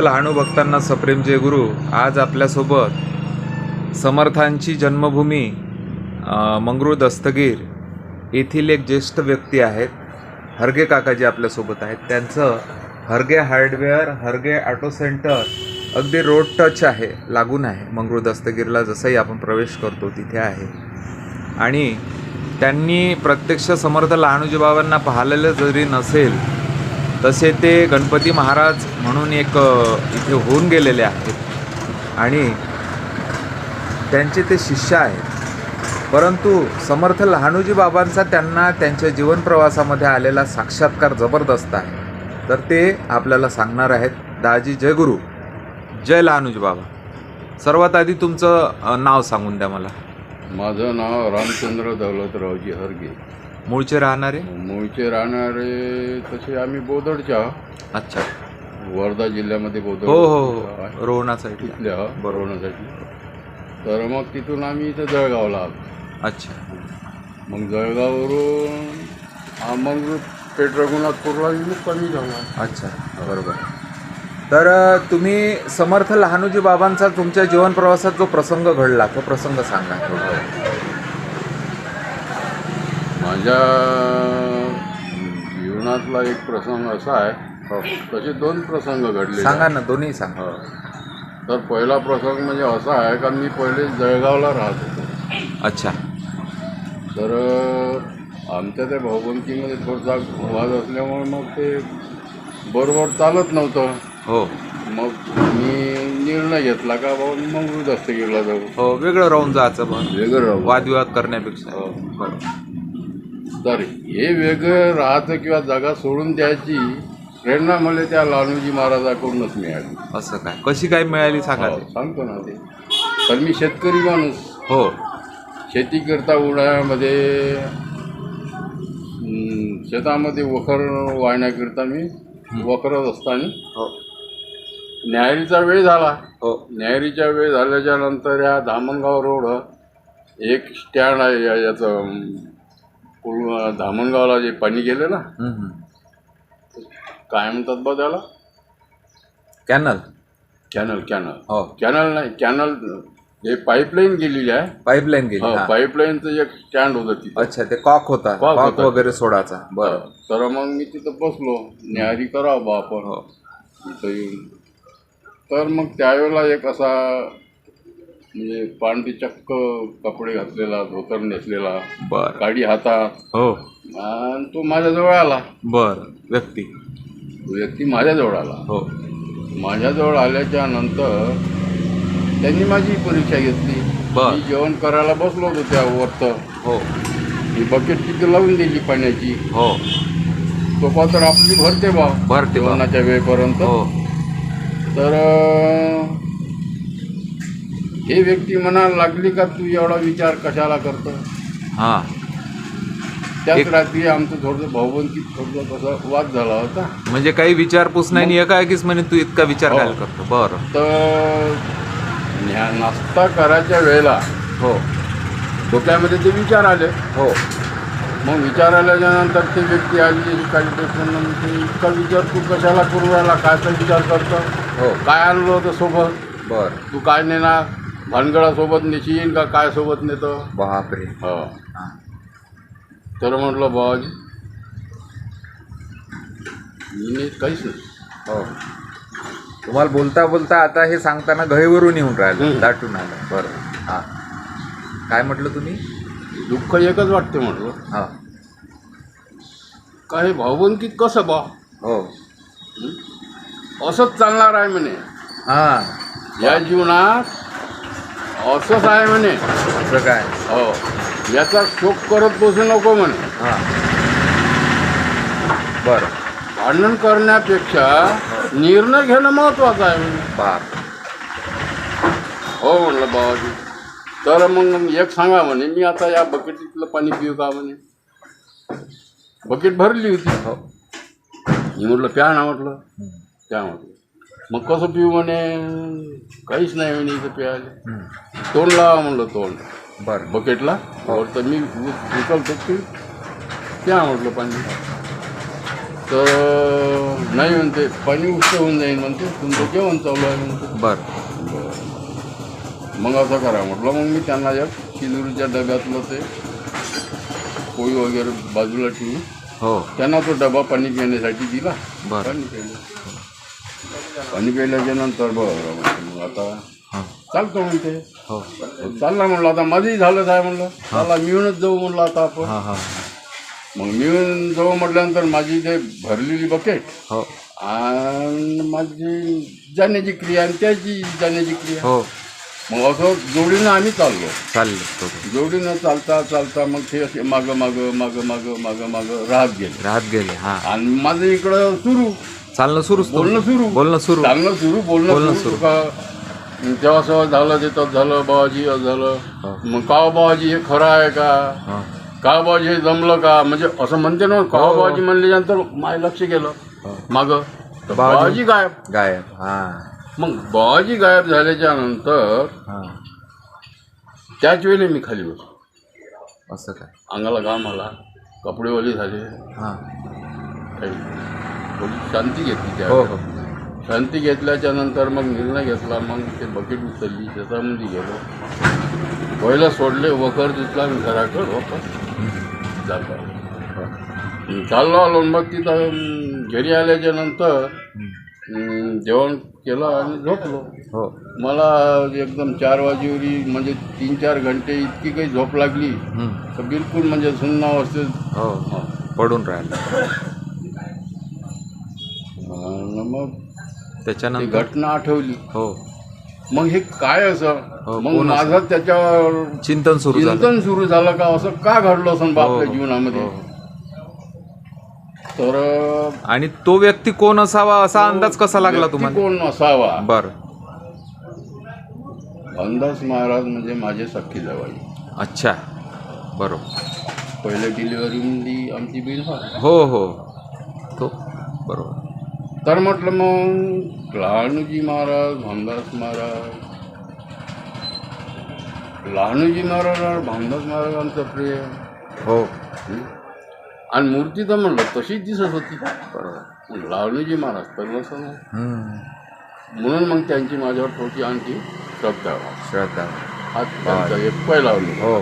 लहानू भक्तांना सप्रेम जय गुरु. आज आपल्यासोबत समर्थांची जन्मभूमी मंगरूळ दस्तगीर येथील एक ज्येष्ठ व्यक्ती आहेत. हरगे काकाजी आपल्यासोबत आहेत. त्यांचं Harge hardware Harge auto centre अगदी रोड टच आहे लागून आहे. मंगरूळ दस्तगीरला जसंही आपण प्रवेश करतो तिथे आहे. आणि त्यांनी प्रत्यक्ष समर्थ लहानूजी बाबांना पाहिलेलं जरी नसेल तसे ते गणपती महाराज म्हणून एक इथे होऊन गेलेले आहेत. आणि त्यांचे ते शिष्य आहेत. परंतु समर्थ लहानूजी बाबांचा त्यांना त्यांच्या जीवनप्रवासामध्ये आलेला साक्षात्कार जबरदस्त आहे. तर ते आपल्याला सांगणार आहेत दाजी जय गुरु जय लहानूजी बाबा. सर्वात आधी तुमचं नाव सांगून द्या मला. माझं नाव रामचंद्र दौलतरावजी हरगे. मूळचे राहणारे? मूळचे राहणारे तसे आम्ही बोदडच्या. अच्छा. वर्धा जिल्ह्यामध्ये बोदड हो हो. हो. रोहणा साईडला. तिथले आहोत बरोवण्यासाठी तर मग तिथून आम्ही इथं जळगावला आलो. अच्छा. मग जळगाववरून हा मग पेठ रघुनाथपूरला विमुख कमी झाला. अच्छा बरोबर. तर तुम्ही समर्थ लहानूजी बाबांचा तुमच्या जीवन प्रवासात जो प्रसंग घडला तो प्रसंग सांगा. थोडा. माझ्या जीवनातला एक प्रसंग असा आहे. तसे दोन प्रसंग घडले सांगा ना दोन्ही सांगा. हो. तर पहिला प्रसंग म्हणजे असा आहे का मी पहिले जळगावला राहत होतो. अच्छा. तर आमच्या त्या भाऊबंदकीमध्ये थोडासा वाद असल्यामुळे मग ते बरोबर चालत नव्हतं. हो. मग मी निर्णय घेतला का बाबा मग दस्तगिरीला जाऊ. हो वेगळं राहून जायचं पण वेगळं राहू. वादविवाद करण्यापेक्षा. हो. बरोबर तर हे वेगळं राहतं किंवा जागा सोडून द्यायची प्रेरणा मला त्या लालूजी महाराजाकडूनच मिळाली. असं काय? कशी काय मिळाली सांगा हो. सांगतो ना ते. तर मी शेतकरी माणूस. हो. शेती करता उन्हाळ्यामध्ये शेतामध्ये वखर वाहण्याकरिता मी वखरत असताना हो. न्याहारीचा वेळ झाला. हो. न्याहारीचा वेळ झाल्याच्यानंतर या धामणगाव रोड एक स्टँड आहे या याचं अं, पूर्ण धामणगावला जे पाणी गेलं ना हम्म. काय म्हणतात बा त्याला? कॅनल. Canal canal. हो. कॅनल नाही कॅनल हे पाईपलाईन गेलेली आहे. पाईपलाईन गेली हा. पाईपलाईनचं एक स्टँड होतं तिथं. अच्छा ते कॉक होता. कॉक कॉक होता. वगैरे सोडाचा बरं. तर मग मी तिथं बसलो. न्याहारी करा बा आपण. हो. इथं येऊन. तर मग त्यावेळेला एक असा म्हणजे पांढरी चक्क कपडे घातलेला धोतर नेसलेला बर. काडी हातात. हो. आणि तो माझ्याजवळ आला. बर. व्यक्ती. तो व्यक्ती माझ्याजवळ आला. हो. माझ्याजवळ आल्याच्यानंतर त्यांनी माझी परीक्षा घेतली. बर. मी जेवण करायला बसलो होतो त्या वरतं हो. मी बकेट तिथे लावून दिली पाण्याची. हो. तो तर आपली भरते बा. भरते बा. जेवणाच्या वेळेपर्यंत. हो. तर अं, हे व्यक्ती म्हणायला लागली का तू एवढा विचार कशाला करतो? हा. त्याच रात्री आमचं थोडंसं भाऊबंदकीत थोडं तसा वाद झाला होता. म्हणजे काही विचारपूस नाही आणि एका एकीच म्हणे तू इतका विचार हो. काय करतो? बरं. तर नाश्ता करायच्या वेळेला हो. डोक्यामध्ये ते विचार आले. हो. मग विचार आल्याच्यानंतर ती व्यक्ती आली काही म्हणते इतका विचार तू कशाला करू राहिला? कायचा विचार करतो. हो. काय आणलं होतं सोबत? बर. तू काय नेणार? भानगडासोबत नेशीन का काय सोबत नेतो? बापरे. हो. हा. तर म्हटलं बाबाजी मी काहीच नाही. हो. तुम्हाला बोलता बोलता आता हे सांगताना गहेवरून येऊन राहिलं. दाटून आलं. बरं. हा. काय म्हटलं तुम्ही? दुःख एकच वाटते म्हटलं. हा. काय भाऊबंदकीत कसं बा? हो. असंच चालणार आहे म्हणे. हा. या जीवनात असंच आहे म्हणे. असं काय? हो. याचा शोक करत बसू नको म्हणे. हा. बरं. भांडण करण्यापेक्षा निर्णय घेणं महत्वाचं आहे म्हणे. बाप. हो म्हणलं बाबाजी. तर मग एक सांगा म्हणे मी आता या बकेटीतलं पाणी पिऊ का म्हणे? बकेट भरली होती. हो. मी म्हटलं प्या ना म्हटलं. प्या म्हटलं. मग कसं पिऊ म्हणे? काहीच नाही म्हणे इथं प्यायला. तोंड लावा म्हणलं तोंड. बरं. बकेटला? वर तर मी उचलतो की प्या म्हटलं पाणी. तर नाही म्हणते पाणी उष्ट होऊन जाईल म्हणते तुमचं जेवण चालू आहे म्हणते. बर. मग असं करा म्हटलं. मग मी त्यांना एक शिदुरीच्या डब्यातलं ते पोळी वगैरे बाजूला ठेवून हो. त्यांना तो डबा पाणी पिण्यासाठी दिला. बर. पाणी प्यायलं पाणी प्यायल्याच्या नंतर बरं मग आता हां चालतो म्हणते. हो. चालला म्हणलं आता माझंही झालं काय म्हणलं. चला मिळूनच जाऊ म्हणलं आता आपण. हां हां. मग मिळून जाऊ म्हटल्यानंतर माझी ते भरलेली बकेट हो. आणि माझी जाण्याची क्रिया आणि त्याची जाण्याची क्रिया. हो. मग असं जोडीनं आम्ही चाललो. चालेल दोघं. जोडीनं चालता चालता मग ते असे मागं मागं मागं मागं मागं मागं राहत गेले. राहत गेले हां. आणि माझं इकडं सुरू. चालणं सुरूच बोलणं सुरू. बोलणं सुरू. चालणं सुरू बोलणं बोलणं सुरू. सुरू. का तेव्हा सवय झालं ते तर झालं बाबाजी असं झालं. मग का हो बाबाजी हे खरं आहे का? हां. का बाबाजी हे जमलं का? म्हणजे असं म्हणते ना का हो. बाबाजी म्हणल्यानंतर माय लक्ष गेलं. हो. माग. बाबाजी- बाबाजी गायब. गायब. हां. मग बाबाजी गायब झाल्याच्यानंतर हां. त्याच वेळेला मी खाली होतो असं काय? अंगाला घाम आला. कपडे ओले झाले. हां. काही थोडी शांती घेतली त्या हो हो. शांती घेतल्याच्या नंतर मग निर्णय घेतला मग ते बकेट उचलली त्याच्यामध्ये गेलो. पहिलं सोडले वखर दिसला मी घराकडं वापस. चाललो. आलो. चाललो आलो मग तिथं अं, घरी आल्याच्यानंतर अं, जेवण केलं आणि झोपलो. हो. मला एकदम चार वाजेवरी म्हणजे तीन चार घंटे इतकी काही झोप लागली. हम्म. तर बिलकुल म्हणजे सुन्न अवस्थेत हो. हं. पडून राहिलं. मग ती त्याच्यानंतर घटना आठवली. हो. मग हे काय असं? हो, मग कोण असं? माझं त्याच्यावर चिंतन सुरू झालं. चिंतन सुरू झालं का? असं का घडलं असं हो, हो, जीवनामध्ये? हो. तर आणि तो व्यक्ती कोण असावा? असा अंदाज कसा लागला व्यक्ती तुम्हाला? कोण असावा बर. अंदाज महाराज म्हणजे माझे सख्खी जवाई अच्छा. बरोबर. पहिल्या डिलिव्हरीमध्ये आमची बिल हो हो. तो बरोबर. तर म्हटलं मग लहानूजी महाराज भामदास महाराज. लहानूजी महाराज आणि भामदास महाराजांचं प्रेम हो. हं? आणि मूर्ती तर म्हणलं तशीच दिसत होती. बरोबर लहानूजी महाराज तर नसं. म्हणून मग त्यांची माझ्यावर थोडी आणखी श्रद्धा. श्रद्धा. हात त्यांचा एक लावली हो.